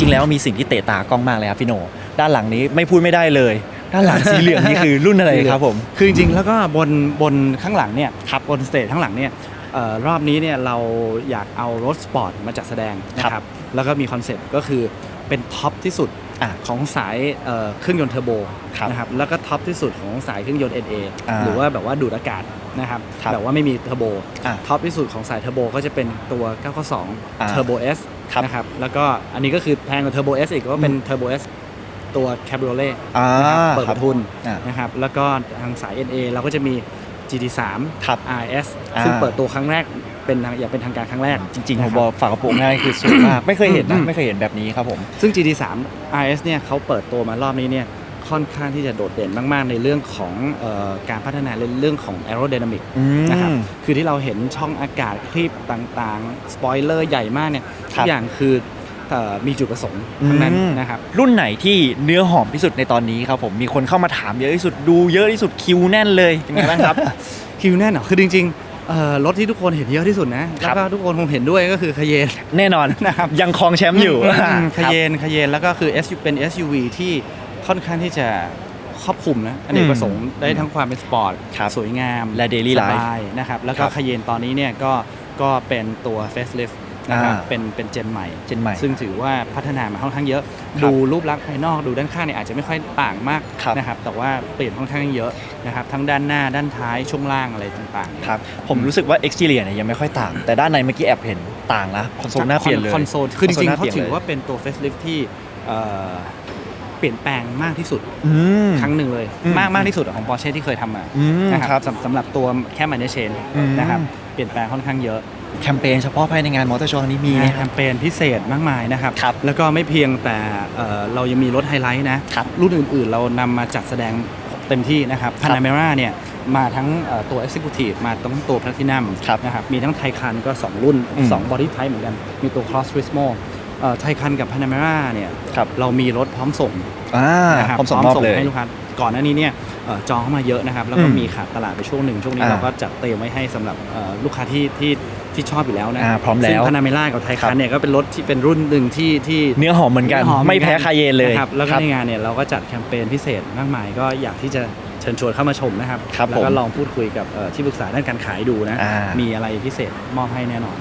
ริง ๆ แล้วมีสิ่งที่เตะตากล้องมากเลยครับพี่โหนด้านหลังนี้ไม่พูดไม่ได้เลย ด้านหลังสีเหลืองนี่คือรุ่นอะไรครับผมคือจริงๆแล้วก็บนบนข้างหลังเนี่ยครับบนสเตจข้างหลังเนี่ยเอ่อรอบนี้เนี่ยเราอยากเอารถสปอร์ตมาจัดแสดงนะคครัรับบแล้วก็มีคอนเซ็ปต์ก็คือเป็นท็อปที่สุด อะของสายเอ่อเครื่องยนต์เทอร์โบครับนะครับแล้วก็ท็อปที่สุดของสายเครื่องยนต์ NA อ่าหรือว่าแบบว่าดูดอากาศนะครับครับแบบว่าไม่มีเทอร์โบอะท็อปที่สุดของสายเทอร์โบก็จะเป็นตัวอ่า992 Turbo S ครับนะครับแล้วก็อันนี้ก็คือแพงกว่า Turbo S อีกก็เป็น Turbo S ตัว Cabriolet อ่านะครับเปิดคปรับระทุนอ่านะครับแล้วก็ทางสาย NA เราก็จะมี GT3 ครับ RS อ่าซึ่งเปิดตัวครั้งแรก เป็นทางอย่างเป็นทางการครั้งแรก จริงๆผมนะคบอกฝากระโปรงหน้านี่คือสวยมาก ไม่เคยเห็นอืนะมไม่เคยเห็นแบบนี้ครับผม ซึ่ง GT3 RS เนี่ยเขาเปิดตัวมารอบนี้เนี่ยค่อนข้างที่จะโดดเด่นมาก ๆ ในเรื่องของเออการพัฒนาในเรื่องของ aerodynamic อืมนะครับคือที่เราเห็นช่องอากาศคลิปต่างๆ สปอยเลอร์ใหญ่มากเนี่ยคทุรับกอย่างคือเอ่อมีจุดประสงค์ทั้งนั้นอืมนะครับรุ่นไหนที่เนื้อหอมที่สุดในตอนนี้ครับผมมีคนเข้ามาถามเยอะที่สุดดูเยอะที่สุดคิวแน่นเลยเป็นไงบ้างครับ คิวแน่นเหรอคือจริงๆเอ่อ รถที่ทุกคนเห็นเยอะที่สุดนะคแล้รัวบก็ทุกคนคงเห็นด้วยก็คือคเยนแน่นอนนะครับยังครองแชมป์อยู่มคครับเยนคเยนแล้วก็คือ SU เป็น SUV ที่ค่อนข้างที่จะครอบคลุมนะอเนกประสงค์ได้ทั้งความเป็นสปอร์ตครับสวยงามและ daily ส life บายนะครับแล้วก็ครับคเยนตอนนี้เนี่ยก็ก็เป็นตัว facelift นะครับอ่าเป็นเป็นเจนใหม่เจนใหม่ ซึ่งถือว่าพัฒนามาค่อนข้างเยอะครับดูรูปลักษณ์ภายนอกดูด้านข้างเนี่ยอาจจะไม่ค่อยต่างมากครับนะครับแต่ว่าเปลี่ยนค่อนข้างเยอะนะครับทั้งด้านหน้าด้านท้ายช่วงล่างอะไรต่างๆครับผมรู้สึกว่า exterior เนี่ยยังไม่ค่อยต่าง แต่ด้านในเมื่อกี้แอบเห็นต่างนะคอนโซลหน้าเปลี่ยนเลยคอนโซลคือจริงๆคเขานโซลหน้ถือปลี่ยนลยว่าเป็นตัว facelift ที่เอ่อเปลี่ยนแปลงมากที่สุดอืมครั้งหนึ่งเลยอืมมากมากที่สุดของ Porsche ที่เคยทำมาอืมนะคครัรับบสำสำหรับตัวแค่มันเชนอืมนะครับเปลี่ยนแปลงค่อนข้างเยอะ แคมเปญเฉพาะภายในงานมอเตอร์โชว์ครั้งนี้มีไหมมีคแครับ มเปญพิเศษมากมายนะครับ ครับแล้วก็ไม่เพียงแต่เอ่อเรายังมีรถไฮไลท์นะครับรุ่นอื่นๆ เรานำมาจัดแสดงเต็มที่นะครับครับ Panamera เนี่ยมาทั้งเอ่อตัว Executive มาทั้งตัว Platinum ครับนะครับมีทั้งไทคันก็ 2 รุ่น อืม2 Body Type เหมือนกัน มีตัว Cross Turismo ไทคันกับ Panamera เนี่ยครับ เรามีรถพร้อมส่งอ่านะครับผมส่งมอบเลย ให้ลูกค้าก่อนหน้านี้เนี่ยเอ่อจองเข้ามาเยอะนะครับแล้วก็อืมมีขาดตลาดไปช่วงหนึ่งช่วงนี้อ่า เราก็จัดเตรียมไว้ให้สำหรับเอ่อลูกค้าที่ที่ ที่ชอบอยู่แล้วนะอ่าพร้อมแล้ว ซึ่งพานาเมล่ากับไทครัคันบเนี่ยก็เป็นรถที่เป็นรุ่นหนึ่งที่ที่เนื้อหอมเหมือนกัน หอไม่แพ้คาเยนเลยนะครับแล้วก็ครับในงานเนี่ยเราก็จัดแคมเปญพิเศษมากมายก็อยากที่จะเชิญชวนเข้ามาชมนะครับ ครับแล้วก็ผมลองพูดคุยกับเอ่อที่ปรึกษาด้านการขายดูนะ อ่ามี มีอะไรพิเศษมอบให้แน่นอน